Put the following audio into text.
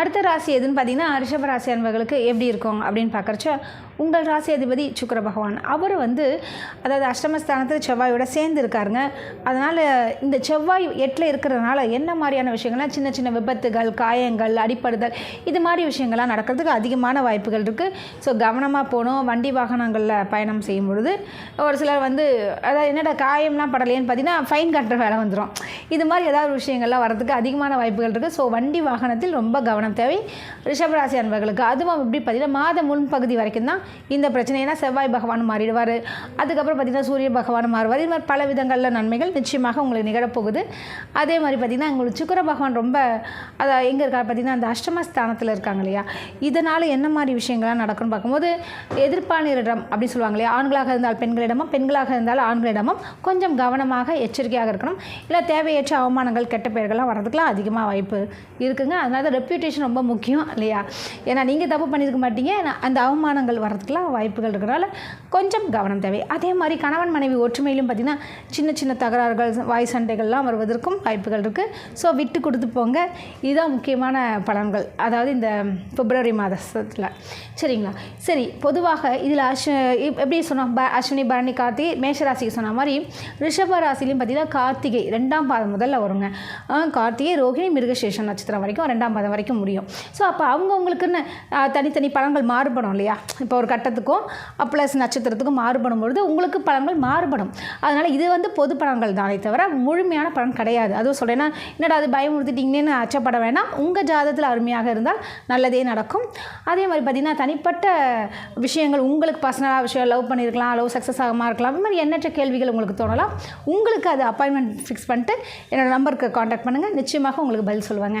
அடுத்த ராசி எதுன்னு பார்த்தீங்கன்னா ரிஷப ராசி அன்பர்களுக்கு எப்படி இருக்கும் அப்படின்னு பார்க்குறச்ச உங்கள் ராசி அதிபதி சுக்கர பகவான். அவர் வந்து அதாவது அஷ்டமஸ்தானத்தில் செவ்வாயோட சேர்ந்து இருக்காருங்க. அதனால் இந்த செவ்வாய் எட்டில் இருக்கிறதுனால என்ன மாதிரியான விஷயங்கள்லாம் சின்ன சின்ன விபத்துகள் காயங்கள் அடிப்படுதல் இது மாதிரி விஷயங்கள்லாம் நடக்கிறதுக்கு அதிகமான வாய்ப்புகள் இருக்குது ஸோ கவனமாக போகணும். வண்டி வாகனங்களில் பயணம் செய்யும் பொழுது ஒரு சிலர் வந்து அதாவது என்னடா காயம்லாம் படலையேன்னு பார்த்தீங்கன்னா ஃபைன் கட்டுற வேலை வந்துடும் இது மாதிரி ஏதாவது ஒரு விஷயங்கள்லாம் வரதுக்கு அதிகமான வாய்ப்புகள் இருக்குது ஸோ வண்டி வாகனத்தில் ரொம்ப கவனம் தேவை. ரிஷபராசி அன்பர்களுக்கு அதுவும் எப்படி பார்த்தீங்கன்னா மாத முன்பகுதி வரைக்கும் தான் இந்த பிரச்சனை ஏன்னா செவ்வாய் பகவான் மாறிடுவார். அதுக்கப்புறம் பார்த்தீங்கன்னா சூரிய பகவான் மாறுவார். இது மாதிரி பல விதங்களில் நன்மைகள் நிச்சயமாக உங்களுக்கு நிகழப்போகுது. அதே மாதிரி பார்த்தீங்கன்னா உங்களுக்கு சுக்கிர பகவான் ரொம்ப அதை எங்கே இருக்கார் பார்த்தீங்கன்னா அந்த அஷ்டமஸ்தானத்தில் இருக்காங்க இல்லையா? இதனால் என்ன மாதிரி விஷயங்கள்லாம் நடக்கும்னு பார்க்கும்போது எதிர்ப்பாளரிடம் அப்படின்னு சொல்லுவாங்க இல்லையா? ஆண்களாக இருந்தால் பெண்களிடமும் பெண்களாக இருந்தால் ஆண்களிடமும் கொஞ்சம் கவனமாக எச்சரிக்கையாக இருக்கணும். இல்லை தேவையற்ற அவமானங்கள் கெட்ட பெயர்கள்லாம் வரதுக்குலாம் அதிகமாக வாய்ப்பு இருக்குங்க. அதனால ரெப்யூட்டேஷன் ரொம்ப முக்கியம் இல்லையா? ஏன்னா நீங்கள் தப்பு பண்ணியிருக்க மாட்டீங்க. அந்த அவமானங்கள் வரதுக்கெலாம் வாய்ப்புகள் இருக்கிறனால கொஞ்சம் கவனம் தேவை. அதே மாதிரி கணவன் மனைவி ஒற்றுமையிலும் பார்த்திங்கன்னா சின்ன சின்ன தகராறுகள் வாய் சண்டைகள்லாம் வருவதற்கும் வாய்ப்புகள் இருக்குது ஸோ விட்டு கொடுத்து போங்க. இதுதான் முக்கியமான பலன்கள். அதாவது இந்த பிப்ரவரி மாதத்தில். சரிங்களா? சரி பொதுவாக இதில் அஸ்வ எப்படி சொன்னோம்? ப அஸ்வினி பரணி கார்த்திகை மேஷராசிக்கு சொன்ன மாதிரி ரிஷப ராசிலையும் பார்த்தீங்கன்னா கார்த்திகை ரெண்டாம் பாதம் முதல்ல வருங்க. கார்த்திகை ரோஹிணி மிருகசேஷன் நட்சத்திரம் வரைக்கும் ரெண்டாம் பாதம் வரைக்கும் முடியும். ஸோ அப்போ அவங்கவுங்களுக்குன்னு தனித்தனி பலன்கள் மாறுபடும் இல்லையா? இப்போ ஒரு கட்டத்துக்கும் ப்ளஸ் நட்சத்திரத்துக்கும் மாறுபடும் பொழுது உங்களுக்கு பலன்கள் மாறுபடும். அதனால் இது வந்து பொது பலன்கள் தானே தவிர முழுமையான பலன் கிடையாது. அதுவும் சொல்கிறேன்னா என்னடா அது பயமுறுத்திட்டீங்கன்னு அச்சப்பட வேண்டாம் உங்கள் ஜாதகத்தில் அருமையாக இருந்தால் நல்லதே நடக்கும். அதே மாதிரி பார்த்திங்கன்னா தனிப்பட்ட விஷயங்கள் உங்களுக்கு பர்சனலாக விஷயம் லவ் பண்ணியிருக்கலாம் லவ் சக்ஸஸ் ஆகமாக இருக்கலாம். இந்த மாதிரி எண்ணற்ற கேள்விகள் உங்களுக்கு தோணலாம். உங்களுக்கு அது அப்பாயின்மெண்ட் ஃபிக்ஸ் பண்ணிட்டு என்னோடய நம்பருக்கு காண்டாக்ட் பண்ணுங்கள் நிச்சயமாக உங்களுக்கு பதில் சொல்லுவாங்க.